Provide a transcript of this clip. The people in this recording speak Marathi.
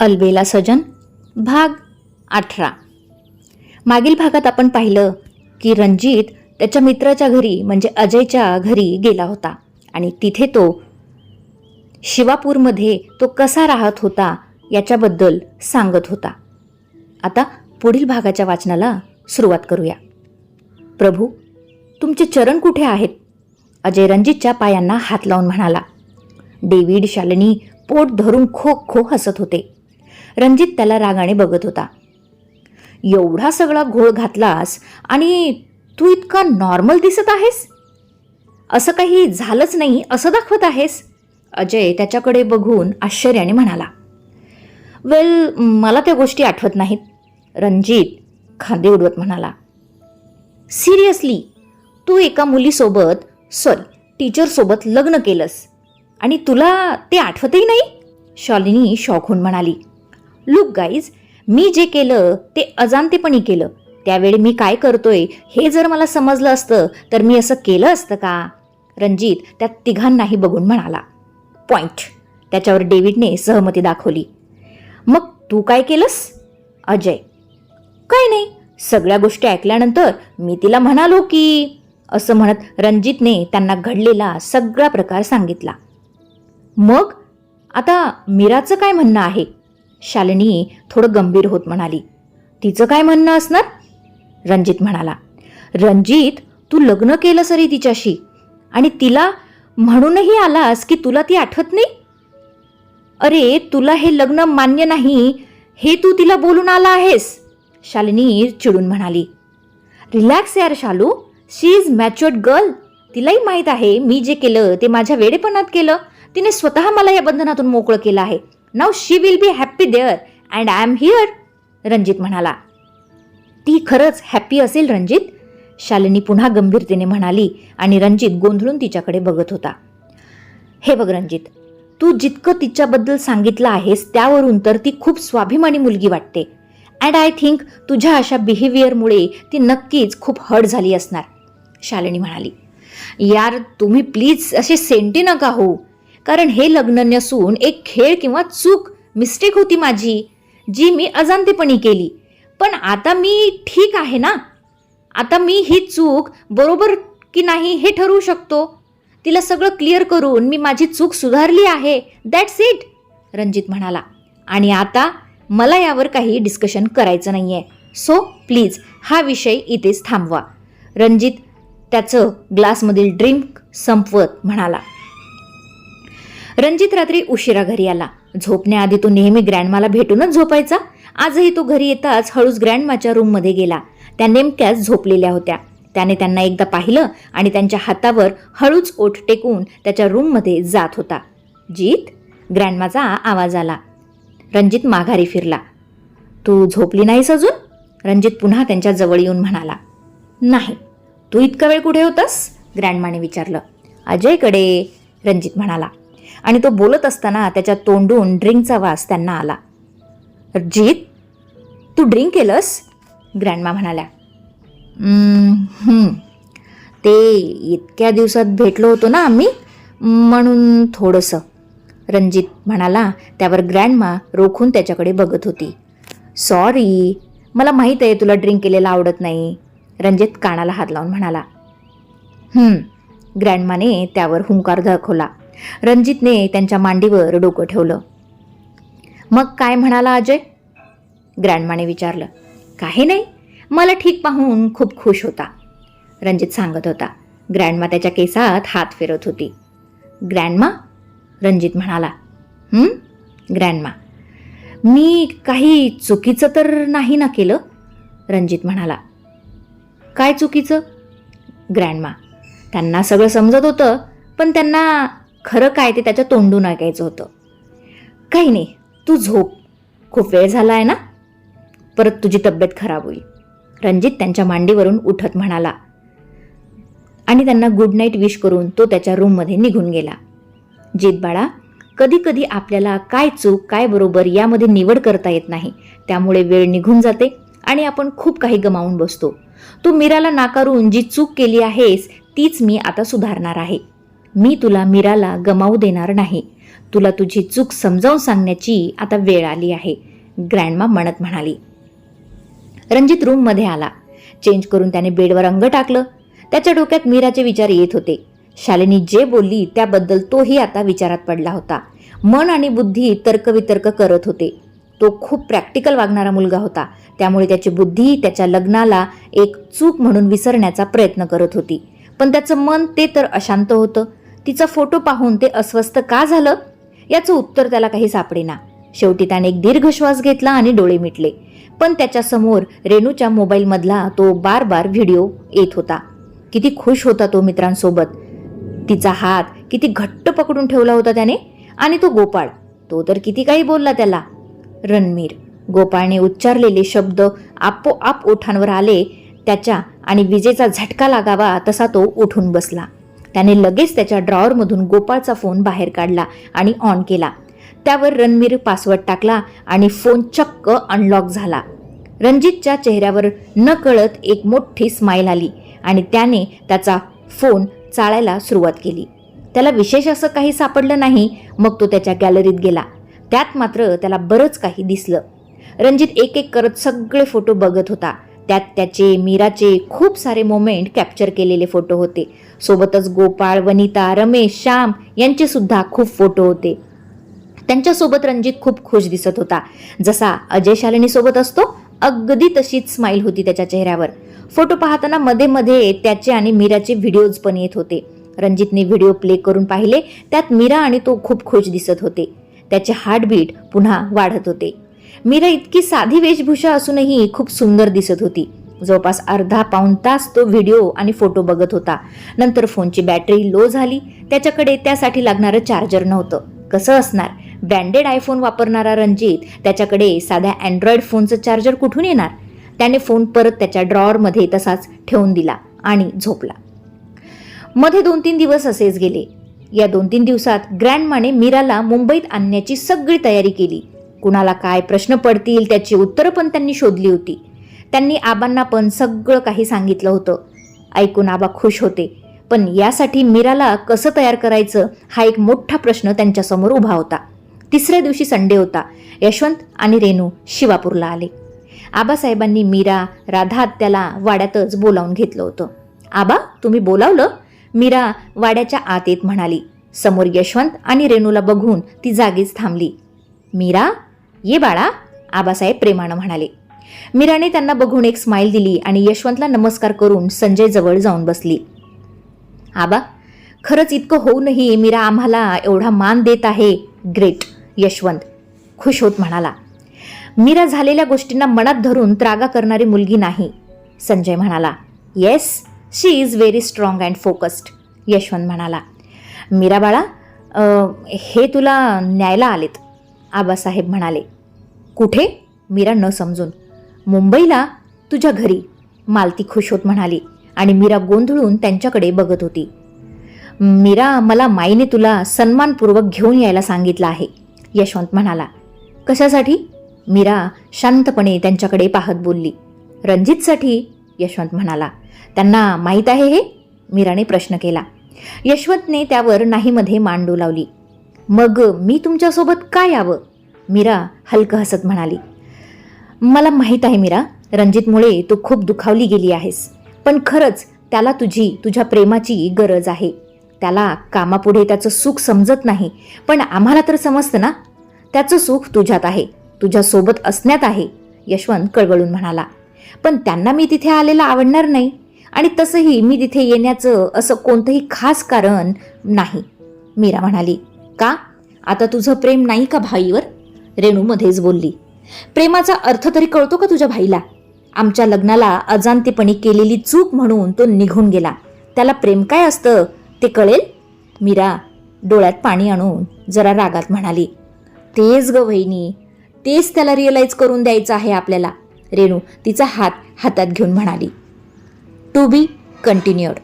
अलबेला सजन भाग अठरा. मागील भागात आपण पाहिलं की रणजित त्याच्या मित्राच्या घरी म्हणजे अजयच्या घरी गेला होता. आणि तिथे तो शिवापूरमध्ये तो कसा राहत होता याच्याबद्दल सांगत होता. आता पुढील भागाच्या वाचनाला सुरुवात करूया. प्रभू तुमचे चरण कुठे आहेत? अजय रणजितच्या पायांना हात लावून म्हणाला. डेव्हिड शालिनी पोट धरून खो खो हसत होते. रणजित त्याला रागाने बघत होता. एवढा सगळा घोळ घातलास आणि तू इतका नॉर्मल दिसत आहेस? असं काही झालंच नाही असं दाखवत आहेस? अजय त्याच्याकडे बघून आश्चर्याने म्हणाला. वेल मला त्या गोष्टी आठवत नाहीत रणजित खांदे उडवत म्हणाला. सिरियसली तू एका मुलीसोबत सॉरी टीचरसोबत लग्न केलंस आणि तुला ते आठवतही नाही? शालिनी शॉक होऊन म्हणाली. लुक गाईज मी जे केलं ते अजाणतेपणी केलं. त्यावेळी मी काय करतोय हे जर मला समजलं असतं तर मी असं केलं असतं का? रणजित त्या तिघांनाही बघून म्हणाला. पॉइंट त्याच्यावर डेव्हिडने सहमती दाखवली. मग तू काय केलंस? अजय. काय नाही सगळ्या गोष्टी ऐकल्यानंतर मी तिला म्हणालो की असं म्हणत रणजितने त्यांना घडलेला सगळा प्रकार सांगितला. मग आता मीराचं काय म्हणणं आहे? शालिनी थोडं गंभीर होत म्हणाली. तिचं काय म्हणणं असणार? रणजित म्हणाला. रणजित तू लग्न केलं सरी तिच्याशी आणि तिला म्हणूनही आलास की तुला ती आठवत नाही? अरे तुला हे लग्न मान्य नाही हे तू तिला बोलून आला आहेस शालिनी चिडून म्हणाली. रिलॅक्स यार Shalu. She is matured girl. तिलाही माहीत आहे मी जे केलं ते माझ्या वेडेपणात केलं. तिने स्वतः मला या बंधनातून मोकळं केलं आहे. नाव she will be happy there and I am here Ranjit म्हणाला. ती खरंच हॅप्पी असेल रणजित शालिनी पुन्हा गंभीरतेने म्हणाली आणि रणजित गोंधळून तिच्याकडे बघत होता. हे बघ रणजित तू जितकं तिच्याबद्दल सांगितलं आहेस त्यावरून तर ती खूप स्वाभिमानी मुलगी वाटते. अँड आय थिंक तुझ्या अशा बिहेवियरमुळे ती नक्कीच खूप हर्ट झाली असणार शालिनी म्हणाली. यार तुम्ही प्लीज असे सेंटी नका हो कारण हे लग्न नसून एक खेळ किंवा चूक मिस्टेक होती माझी जी मी अजाणतेपणी केली. पण आता मी ठीक आहे ना? आता मी ही चूक बरोबर की नाही हे ठरवू शकतो. तिला सगळं क्लिअर करून मी माझी चूक सुधारली आहे. दॅट्स इट रणजित म्हणाला. आणि आता मला यावर काही डिस्कशन करायचं नाही आहे सो प्लीज हा विषय इथेच थांबवा. रणजित त्याचं ग्लासमधील ड्रिंक संपवत म्हणाला. रणजित रात्री उशिरा घरी आला. झोपण्याआधी तो नेहमी ग्रँडमाला भेटूनच झोपायचा. आजही तो घरी येताच हळूच ग्रँडमाच्या रूममध्ये गेला. त्या नेमक्याच झोपलेल्या होत्या. त्याने त्यांना एकदा पाहिलं आणि त्यांच्या हातावर हळूच ओठ टेकून त्याच्या रूममध्ये जात होता. जीत? ग्रँडमाचा आवाज आला. रणजित माघारी फिरला. तू झोपली नाहीस अजून? रणजित पुन्हा त्यांच्या जवळ येऊन म्हणाला. नाही. तू इतका वेळ कुठे होतास? ग्रँडमाने विचारलं. अजयकडे रणजित म्हणाला. आणि तो बोलत असताना त्याच्या तोंडून ड्रिंकचा वास त्यांना आला. जीत तू ड्रिंक केलंस? ग्रँडमा म्हणाल्या. ते इतक्या दिवसात भेटलो होतो ना आम्ही म्हणून थोडंसं. रणजित म्हणाला त्यावर ग्रँडमा रोखून त्याच्याकडे बघत होती. सॉरी मला माहीत आहे तुला ड्रिंक केलेलं आवडत नाही. रणजित कानाला हात लावून म्हणाला. ग्रँडमाने त्यावर हुंकार दाखवला. रणजितने त्यांच्या मांडीवर डोकं ठेवलं. मग काय म्हणाला अजय? ग्रँडमाने विचारलं. काही नाही. मला ठीक पाहून खूप खुश होता. रणजित सांगत होता. ग्रँडमा त्याच्या केसात हात फिरत होती. ग्रँडमा? रणजित म्हणाला. ग्रँडमा. मी काही चुकीचं तर नाही ना केलं? रणजित म्हणाला. काय चुकीचं? ग्रँडमा. त्यांना सगळं समजत होतं पण त्यांना खरं काय ते त्याच्या तोंडून ऐकायचं होतं. काही नाही तू झोप. खूप वेळ झाला आहे ना? परत तुझी तब्येत खराब होईल. रणजित त्यांच्या मांडीवरून उठत म्हणाला. आणि त्यांना गुड नाईट विश करून तो त्याच्या रूममध्ये निघून गेला. जीत बाळा कधी कधी आपल्याला काय चूक काय बरोबर यामध्ये निवड करता येत नाही. त्यामुळे वेळ निघून जाते आणि आपण खूप काही गमावून बसतो. तू मीराला नाकारून जी चूक केली आहेस तीच मी आता सुधारणार आहे. मी तुला मीराला गमावू देणार नाही. तुला तुझी चूक समजावून सांगण्याची आता वेळ आली आहे ग्रँडमा म्हणत म्हणाली. रणजित रूममध्ये आला. चेंज करून त्याने बेडवर अंग टाकलं. त्याच्या डोक्यात मीराचे विचार येत होते. शालिनी जे बोलली त्याबद्दल तोही आता विचारात पडला होता. मन आणि बुद्धी तर्कवितर्क करत होते. तो खूप प्रॅक्टिकल वागणारा मुलगा होता. त्यामुळे त्याची बुद्धी त्याच्या लग्नाला एक चूक म्हणून विसरण्याचा प्रयत्न करत होती. पण त्याचं मन ते तर अशांत होतं. तिचा फोटो पाहून ते अस्वस्थ का झालं? याचं उत्तर त्याला काही सापडेना. शेवटी त्याने एक दीर्घ श्वास घेतला आणि डोळे मिटले. पण त्याच्यासमोर रेणूच्या मोबाईलमधला तो बार बार व्हिडिओ येत होता. किती खुश होता तो मित्रांसोबत. तिचा हात किती घट्ट पकडून ठेवला होता त्याने. आणि तो गोपाळ. तो तर किती काही बोलला त्याला. रणमीर गोपाळने उच्चारलेले शब्द आपोआप ओठांवर आले. त्याच्या आणि विजेचा झटका लागावा तसा तो उठून बसला. त्याने लगेच त्याच्या ड्रॉवरमधून गोपाळचा फोन बाहेर काढला आणि ऑन केला. त्यावर रणमीर पासवर्ड टाकला आणि फोन चक्क अनलॉक झाला. रणजितच्या चेहऱ्यावर न कळत एक मोठी स्माईल आली आणि त्याने त्याचा फोन चाळायला सुरुवात केली. त्याला विशेष असं काही सापडलं नाही मग तो त्याच्या गॅलरीत गेला. त्यात मात्र त्याला बरंच काही दिसलं. रणजित एक एक करत सगळे फोटो बघत होता. त्यात त्याचे मीराचे खूप सारे मोमेंट कॅप्चर केलेले फोटो होते. सोबतच गोपाळ वनिता रमेश श्याम यांचे सुद्धा खूप फोटो होते. त्यांच्यासोबत रणजित खूप खुश दिसत होता. जसा अजय शालिनीसोबत असतो अगदी तशीच स्माईल होती त्याच्या चेहऱ्यावर. फोटो पाहताना मध्ये मध्ये त्याचे आणि मीराचे व्हिडिओज पण येत होते. रणजितने व्हिडिओ प्ले करून पाहिले त्यात मीरा आणि तो खूप खुश दिसत होते. त्याचे हार्टबीट पुन्हा वाढत होते. मीरा इतकी साधी वेशभूषा असूनही खूप सुंदर दिसत होती. जवळपास अर्धा पाऊण तास तो व्हिडिओ आणि फोटो बघत होता. नंतर फोनची बॅटरी लो झाली. त्याच्याकडे त्यासाठी लागणारं चार्जर नव्हतं. कसं असणार? ब्रँडेड आयफोन वापरणारा रणजित त्याच्याकडे साध्या अँड्रॉइड फोनचं चार्जर कुठून येणार? त्याने फोन परत त्याच्या ड्रॉवरमध्ये तसाच ठेवून दिला आणि झोपला. मध्ये दोन तीन दिवस असेच गेले. या दोन तीन दिवसात ग्रँडमाने मीराला मुंबईत आणण्याची सगळी तयारी केली. कुणाला काय प्रश्न पडतील त्याची उत्तरं पण त्यांनी शोधली होती. त्यांनी आबांना पण सगळं काही सांगितलं होतं. ऐकून आबा खुश होते. पण यासाठी मीराला कसं तयार करायचं हा एक मोठा प्रश्न त्यांच्यासमोर उभा होता. तिसऱ्या दिवशी संडे होता. यशवंत आणि रेणू शिवापूरला आले. आबासाहेबांनी मीरा राधा आत्याला वाड्यातच बोलावून घेतलं होतं. आबा तुम्ही बोलावलं? मीरा वाड्याच्या आत येत म्हणाली. समोर यशवंत आणि रेणूला बघून ती जागीच थांबली. मीरा ये बाळा आबासाहेब प्रेमानं म्हणाले. मीराने त्यांना बघून एक स्माईल दिली आणि यशवंतला नमस्कार करून संजय जवळ जाऊन बसली. आबा खरंच इतकं होऊनही मीरा आम्हाला एवढा मान देत आहे. ग्रेट यशवंत खुश होत म्हणाला. मीरा झालेल्या गोष्टींना मनात धरून त्रागा करणारी मुलगी नाही संजय म्हणाला. Yes she is very strong and focused Yashwant म्हणाला. मीरा बाळा हे तुला न्यायला आलेत आबासाहेब म्हणाले. कुठे? मीरा न समजून. मुंबईला तुझ्या घरी मालती खुश होत म्हणाली आणि मीरा गोंधळून त्यांच्याकडे बघत होती. मीरा मला माईने तुला सन्मानपूर्वक घेऊन यायला सांगितलं आहे. यशवंत म्हणाला कशासाठी? मीरा शांतपणे त्यांच्याकडे पाहत बोलली. रणजितसाठी यशवंत म्हणाला. त्यांना माहीत आहे हे? मीराने प्रश्न केला. यशवंतने त्यावर नाहीमध्ये मांडू लावली. मग मी तुमच्यासोबत काय यावं? मीरा हलकं हसत म्हणाली मला माहीत आहे मीरा रणजितमुळे तू खूप दुखावली गेली आहेस पण खरंच त्याला तुझी तुझ्या प्रेमाची गरज आहे. त्याला कामापुढे त्याचं सुख समजत नाही पण आम्हाला तर समजतं ना? त्याचं सुख तुझ्यात आहे तुझ्या सोबत असण्यात आहे यशवंत कळवळून म्हणाला. पण त्यांना मी तिथे आलेला आवडणार नाही आणि तसंही मी तिथे येण्याचं असं कोणतंही खास कारण नाही मीरा म्हणाली. का? आता तुझं प्रेम नाही का भाईवर? रेणू मध्येच बोलली. प्रेमाचा अर्थ तरी कळतो का तुझ्या भाईला? आमच्या लग्नाला अजाणतेपणी केलेली चूक म्हणून तो निघून गेला. त्याला प्रेम काय असतं? ते कळेल? मीरा डोळ्यात पाणी आणून जरा रागात म्हणाली. तेच ग वहिनी तेच त्याला रिअलाईज करून द्यायचं आहे आपल्याला. रेणू तिचा हात हातात घेऊन म्हणाली. To be कंटिन्युअड